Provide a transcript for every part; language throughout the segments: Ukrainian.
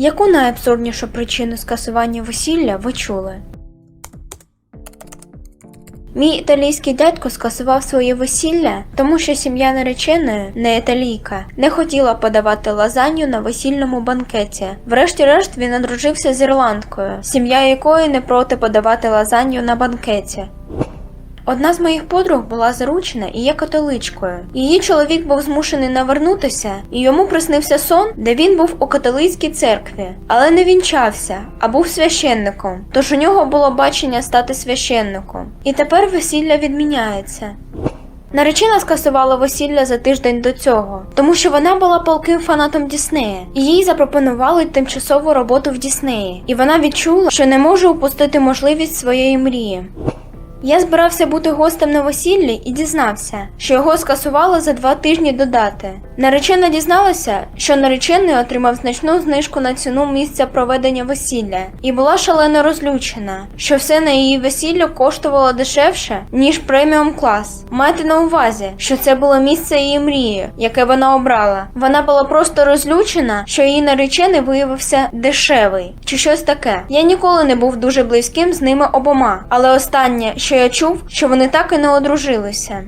Яку найабсурднішу причину скасування весілля ви чули? Мій італійський дядько скасував своє весілля, тому що сім'я нареченої, не італійка, не хотіла подавати лазанью на весільному банкеті. Врешті-решт він одружився з ірландкою, сім'я якої не проти подавати лазанью на банкеті. Одна з моїх подруг була заручена і є католичкою. Її чоловік був змушений навернутися, і йому приснився сон, де він був у католицькій церкві, але не вінчався, а був священником. Тож у нього було бачення стати священником. І тепер весілля відміняється. Наречена скасувала весілля за тиждень до цього, тому що вона була палким фанатом Діснея, і їй запропонували тимчасову роботу в Діснеї, і вона відчула, що не може упустити можливість своєї мрії. Я збирався бути гостем на весіллі і дізнався, що його скасували за два тижні до дати. Наречена дізналася, що наречений отримав значну знижку на ціну місця проведення весілля і була шалено розлючена, що все на її весіллю коштувало дешевше, ніж преміум клас. Майте на увазі, що це було місце її мрії, яке вона обрала. Вона була просто розлючена, що її наречений виявився дешевий чи щось таке. Я ніколи не був дуже близьким з ними обома, але останнє, що я чув, що вони так і не одружилися.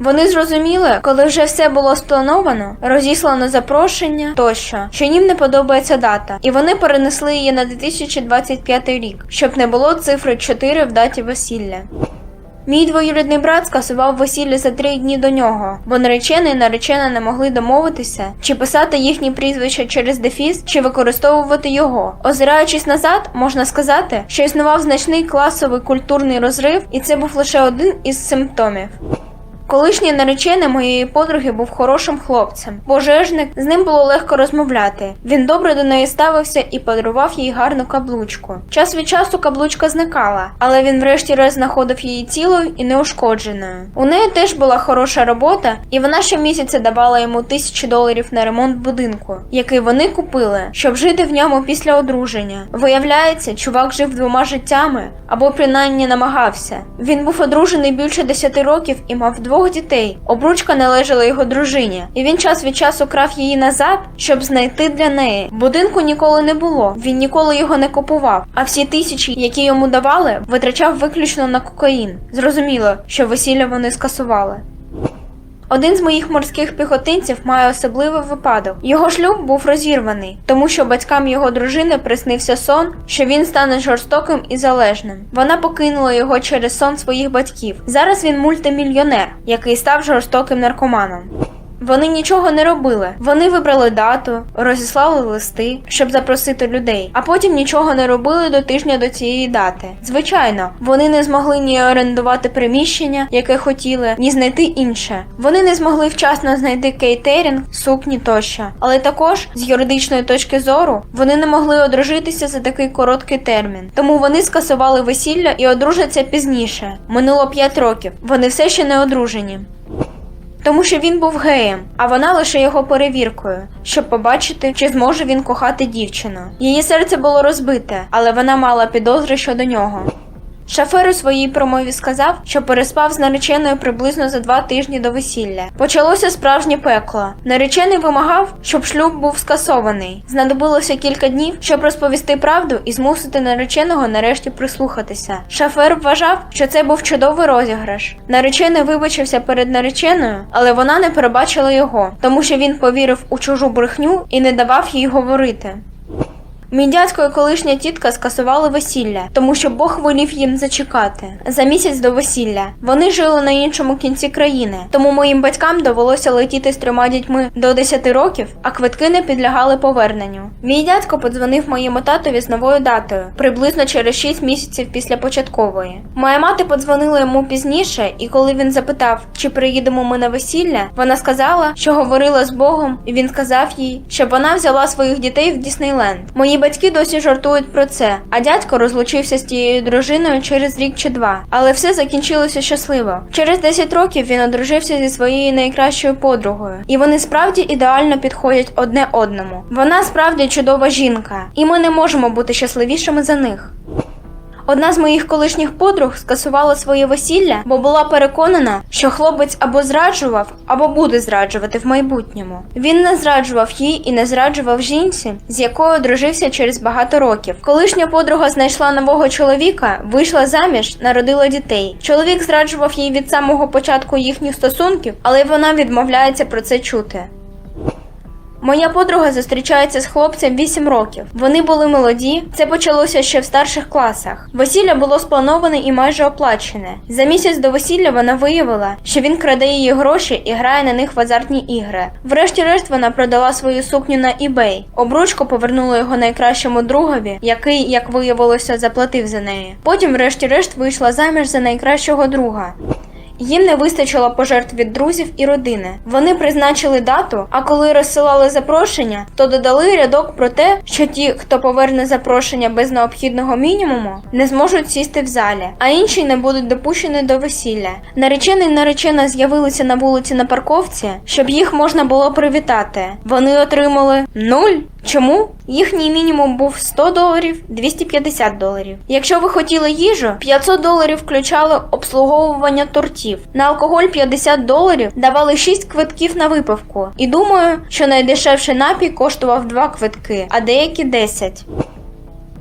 Вони зрозуміли, коли вже все було сплановано, розіслано запрошення тощо, що їм не подобається дата, і вони перенесли її на 2025 рік, щоб не було цифри 4 в даті весілля. Мій двоюрідний брат скасував весілля за три дні до нього, бо наречений і наречена не могли домовитися, чи писати їхні прізвища через дефіс, чи використовувати його. Озираючись назад, можна сказати, що існував значний класовий культурний розрив, і це був лише один із симптомів. Колишній наречений моєї подруги був хорошим хлопцем, пожежник, з ним було легко розмовляти. Він добре до неї ставився і подарував їй гарну каблучку. Час від часу каблучка зникала, але він врешті-решт знаходив її цілою і неушкодженою. У неї теж була хороша робота, і вона щомісяця давала йому тисячі доларів на ремонт будинку, який вони купили, щоб жити в ньому після одруження. Виявляється, чувак жив двома життями або принаймні намагався. Він був одружений більше 10 років і мав двох дітей. Обручка належала його дружині, і він час від часу крав її назад, щоб знайти для неї. Будинку ніколи не було. Він ніколи його не купував. А всі тисячі, які йому давали, витрачав виключно на кокаїн. Зрозуміло, що весілля вони скасували. Один з моїх морських піхотинців має особливий випадок. Його шлюб був розірваний, тому що батькам його дружини приснився сон, що він стане жорстоким і залежним. Вона покинула його через сон своїх батьків. Зараз він мультимільйонер, який став жорстоким наркоманом. Вони нічого не робили. Вони вибрали дату, розіслали листи, щоб запросити людей, а потім нічого не робили до тижня до цієї дати. Звичайно, вони не змогли ні орендувати приміщення, яке хотіли, ні знайти інше. Вони не змогли вчасно знайти кейтерінг, сукні тощо. Але також з юридичної точки зору вони не могли одружитися за такий короткий термін. Тому вони скасували весілля і одружаться пізніше. Минуло 5 років. Вони все ще не одружені. Тому що він був геєм, а вона лише його перевіркою, щоб побачити, чи зможе він кохати дівчину. Її серце було розбите, але вона мала підозри щодо нього. Шафер у своїй промові сказав, що переспав з нареченою приблизно за два тижні до весілля. Почалося справжнє пекло. Наречений вимагав, щоб шлюб був скасований. Знадобилося кілька днів, щоб розповісти правду і змусити нареченого нарешті прислухатися. Шафер вважав, що це був чудовий розіграш. Наречений вибачився перед нареченою, але вона не перебачила його, тому що він повірив у чужу брехню і не давав їй говорити. Мій дядько і колишня тітка скасували весілля, тому що Бог волів їм зачекати за місяць до весілля. Вони жили на іншому кінці країни, тому моїм батькам довелося летіти з трьома дітьми до 10 років, а квитки не підлягали поверненню. Мій дядько подзвонив моєму татові з новою датою, приблизно через 6 місяців після початкової. Моя мати подзвонила йому пізніше, і коли він запитав, чи приїдемо ми на весілля, вона сказала, що говорила з Богом, і він сказав їй, щоб вона взяла своїх дітей в Діснейленд. Мої батьки досі жартують про це, а дядько розлучився з тією дружиною через рік чи два. Але все закінчилося щасливо. Через 10 років він одружився зі своєю найкращою подругою, і вони справді ідеально підходять одне одному. Вона справді чудова жінка, і ми не можемо бути щасливішими за них. Одна з моїх колишніх подруг скасувала своє весілля, бо була переконана, що хлопець або зраджував, або буде зраджувати в майбутньому. Він не зраджував їй і не зраджував жінці, з якою одружився через багато років. Колишня подруга знайшла нового чоловіка, вийшла заміж, народила дітей. Чоловік зраджував їй від самого початку їхніх стосунків, але вона відмовляється про це чути. Моя подруга зустрічається з хлопцем 8 років. Вони були молоді. Це почалося ще в старших класах. Весілля було сплановане і майже оплачене. За місяць до весілля вона виявила, що він краде її гроші і грає на них в азартні ігри. Врешті-решт вона продала свою сукню на eBay. Обручку повернула його найкращому другові, який, як виявилося, заплатив за неї. Потім, врешті-решт, вийшла заміж за найкращого друга. Їм не вистачило пожертв від друзів і родини. Вони призначили дату, а коли розсилали запрошення, то додали рядок про те, що ті, хто поверне запрошення без необхідного мінімуму, не зможуть сісти в залі, а інші не будуть допущені до весілля. Наречений наречена з'явилися на вулиці на парковці, щоб їх можна було привітати. Вони отримали нуль. Чому? Їхній мінімум був 100 доларів, 250 доларів. Якщо ви хотіли їжу, 500 доларів включало обслуговування тортів. На алкоголь 50 доларів давали 6 квитків на випивку. І думаю, що найдешевший напій коштував 2 квитки, а деякі 10.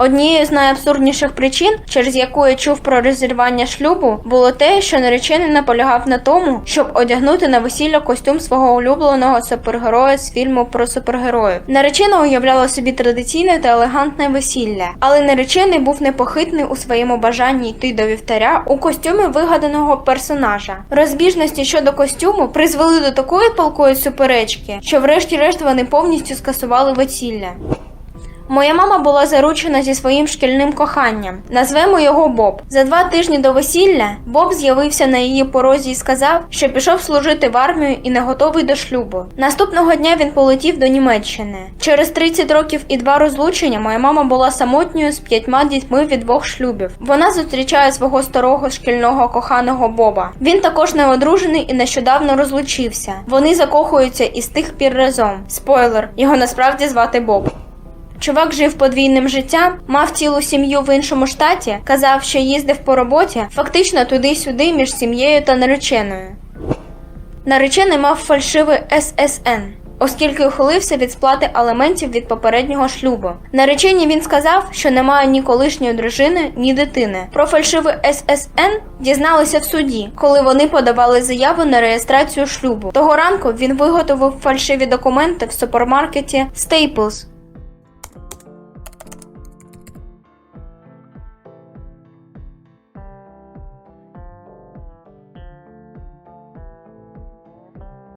Однією з найабсурдніших причин, через яку я чув про розірвання шлюбу, було те, що наречений наполягав на тому, щоб одягнути на весілля костюм свого улюбленого супергероя з фільму про супергероїв. Наречена уявляла собі традиційне та елегантне весілля, але наречений був непохитний у своєму бажанні йти до вівтаря у костюмі вигаданого персонажа. Розбіжності щодо костюму призвели до такої палкої суперечки, що врешті-решт вони повністю скасували весілля. Моя мама була заручена зі своїм шкільним коханням. Назвемо його Боб. За два тижні до весілля Боб з'явився на її порозі і сказав, що пішов служити в армію і не готовий до шлюбу. Наступного дня він полетів до Німеччини. Через 30 років і два розлучення моя мама була самотньою з п'ятьма дітьми від двох шлюбів. Вона зустрічає свого старого шкільного коханого Боба. Він також не одружений і нещодавно розлучився. Вони закохуються і з тих пір разом. Спойлер, його насправді звати Боб. Чувак жив подвійним життям, мав цілу сім'ю в іншому штаті, казав, що їздив по роботі, фактично туди-сюди між сім'єю та нареченою. Наречений мав фальшивий ССН, оскільки ухилився від сплати алементів від попереднього шлюбу. Нареченій він сказав, що немає ні колишньої дружини, ні дитини. Про фальшивий ССН дізналися в суді, коли вони подавали заяву на реєстрацію шлюбу. Того ранку він виготовив фальшиві документи в супермаркеті Staples